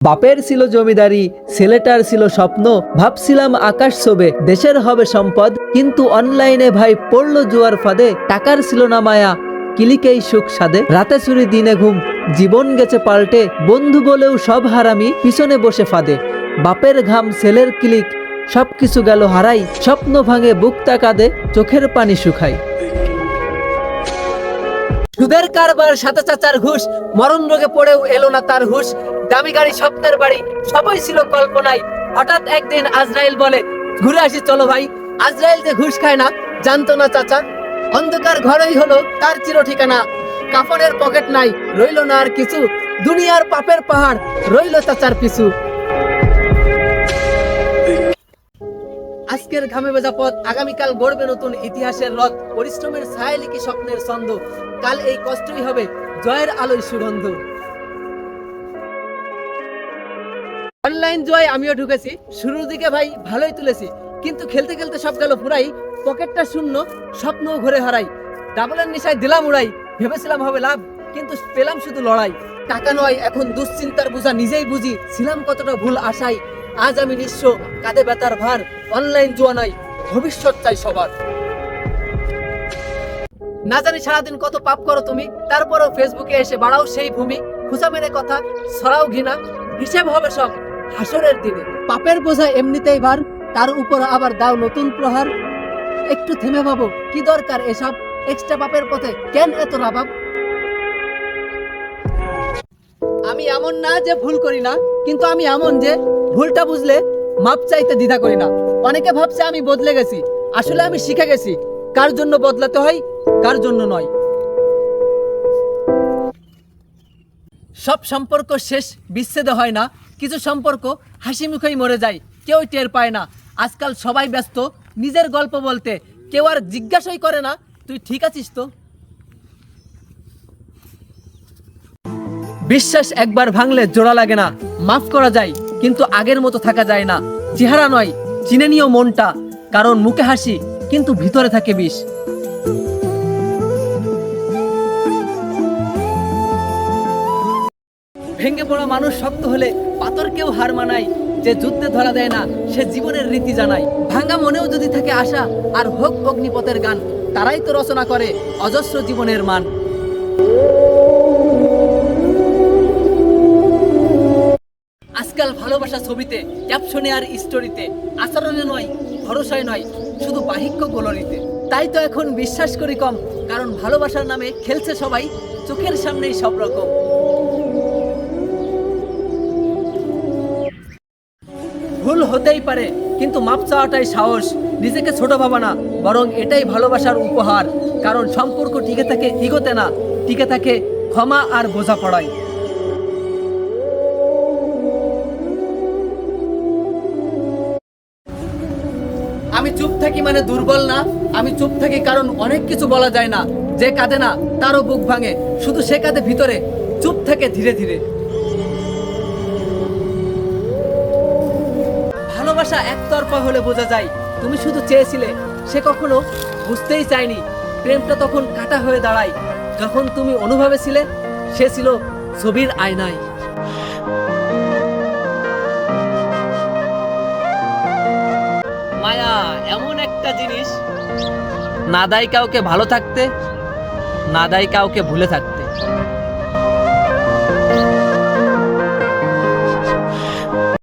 বাপের ছিল জমিদারি, ছেলেটার ছিল স্বপ্ন। ভাবছিলাম আকাশ শোবে দেশের হবে সম্পদ। কিন্তু অনলাইনে ভাই পড়ল জুয়ার ফাঁদে, টাকার ছিল না মায়া। কিলিকেই সুখ সাদে রাতে চুরি, দিনে ঘুম। জীবন গেছে পাল্টে, বন্ধু বলেও সব হারামি, পিছনে বসে ফাঁদে। বাপের ঘাম, ছেলের ক্লিক, সবকিছু গেল হারাই। স্বপ্ন ভাঙে, বুকটা কাঁদে, চোখের পানি শুকায় সুদের কারবার সাথে চাচার ঘুষ, মরণ রোগে পড়েও এলো না তার হুশ। দামি গাড়ি, স্বপ্নের বাড়ি, সবাই ছিল কল্পনায়। হঠাৎ একদিন আজরাইল বলে, ঘুরে আসি, চলো ভাই। আজরাইল যে ঘুষ খায় না, জানতো না চাচা। অন্ধকার ঘরেই হলো তার চির ঠিকানা কাপড়ের পকেট নাই, রইল না আর কিছু। দুনিয়ার পাপের পাহাড়, রইল চাচার পিছু। আজকের ঘামে ভেজা পথ, আগামীকাল গড়বে নতুন ইতিহাসের রথ। পরিশ্রমের ছায় লিখি স্বপ্নের ছন্দ। কাল এই কষ্টই হবে, জয়ের আলোয় সুগন্ধ। অনলাইন জয় আমিও ঢুকেছি। শুরুর দিকে ভাই ভালোই তুলেছি, কিন্তু খেলতে খেলতে সব গেল পুরাই পকেটটা শূন্য, স্বপ্নও ঘুরে হারাই। ডাবলের নিশায় দিলাম উড়াই, ভেবেছিলাম হবে লাভ, কিন্তু পেলাম শুধু লড়াই। টাকা নয়, এখন দুশ্চিন্তার বোঝা নিজেই বুঝি, ছিলাম কতটা ভুল আশায়, আজ আমি নিঃস্ব, কাঁধে ব্যথার ভার অনলাইন জুয়া নাই ভবিষ্যৎ চাই সবার। না জানি সারাদিন কত পাপ করো তুমি, তারপরও ফেসবুকে এসে বাড়াও সেই ভূমি, খুঁজা মেরে কথা, ছড়াও ঘৃণা, হিসেব হবে সব। হাসরের দিনে। পাপের বোঝা এমনিতেই ভার, তার উপর আবার দাও নতুন প্রহার। একটু থেমে ভাবো, কি দরকার এসব? এক্সট্রা পাপের পথে কেন এত রাবাব? আমি এমন না যে ভুল করি না, কিন্তু আমি এমন যে ভুলটা বুঝলে মাপ চাইতে দ্বিধা করি না। অনেকে ভাবছে আমি বদলে গেছি, আসলে আমি শিখে গেছি। কার জন্য বদলাতে হয়, কার জন্য নয়। সব সম্পর্ক শেষ, বিচ্ছেদে হয় না। কিছু সম্পর্ক হাসি মুখেই মরে যায়, কেউ টের পায় না। আজকাল সবাই ব্যস্ত, নিজের গল্প বলতে। কেউ আর জিজ্ঞাসাই করে না, তুই ঠিক আছিস তো? বিশ্বাস একবার ভাঙলে জোড়া লাগে না, মাফ করা যায়, কিন্তু আগের মতো থাকা যায় না। চেহারা নয়, চিনে নিও মনটা, কারণ মুখে হাসি, কিন্তু ভিতরে থাকে বিষ। ভেঙে পড়া মানুষ শক্ত হলে পাথরকেও হার মানায়। যে যুদ্ধে ধরা দেয় না, সে জীবনের রীতি জানায়। ভাঙা মনেও যদি থাকে আশা, আর হোক অগ্নিপথের গান, তারাই তো রচনা করে অজস্র জীবনের মান। আজকাল ভালোবাসা ছবিতে ক্যাপশনে আর স্টোরিতে আচরণে নয়, ভরসায় নয়, শুধু বাহিক্য গোলরিতে। তাই তো এখন বিশ্বাস করি কম, কারণ ভালোবাসার নামে খেলছে সবাই, চোখের সামনেই সব রকম। ভুল হতেই পারে, কিন্তু মাপ চাওয়াটাই সাহস। নিজেকে ছোট ভাবা না, বরং এটাই ভালোবাসার উপহার। কারণ সম্পর্ক টিকে থাকে ইগোতে না, টিকে থাকে ক্ষমা আর বোঝাপড়ায়। আমি চুপ থাকি মানে দুর্বল না, আমি চুপ থাকি কারণ অনেক কিছু বলা যায় না। যে কাঁদে না, তারও বুক ভাঙে, শুধু সে কাঁদে ভিতরে, চুপ থাকে ধীরে ধীরে। ভালোবাসা একতরফা হলে বোঝা যায়, তুমি শুধু চেয়েছিলে, সে কখনো বুঝতেই চায়নি। প্রেমটা তখন কাটা হয়ে দাঁড়ায়। যখন তুমি অনুভবে ছিলে সে ছিল ছবির আয়নায়। মায়া, এমন একটা জিনিস। না দায় কাউকে ভালো থাকতে, না দায় কাউকে ভুলে থাকতে।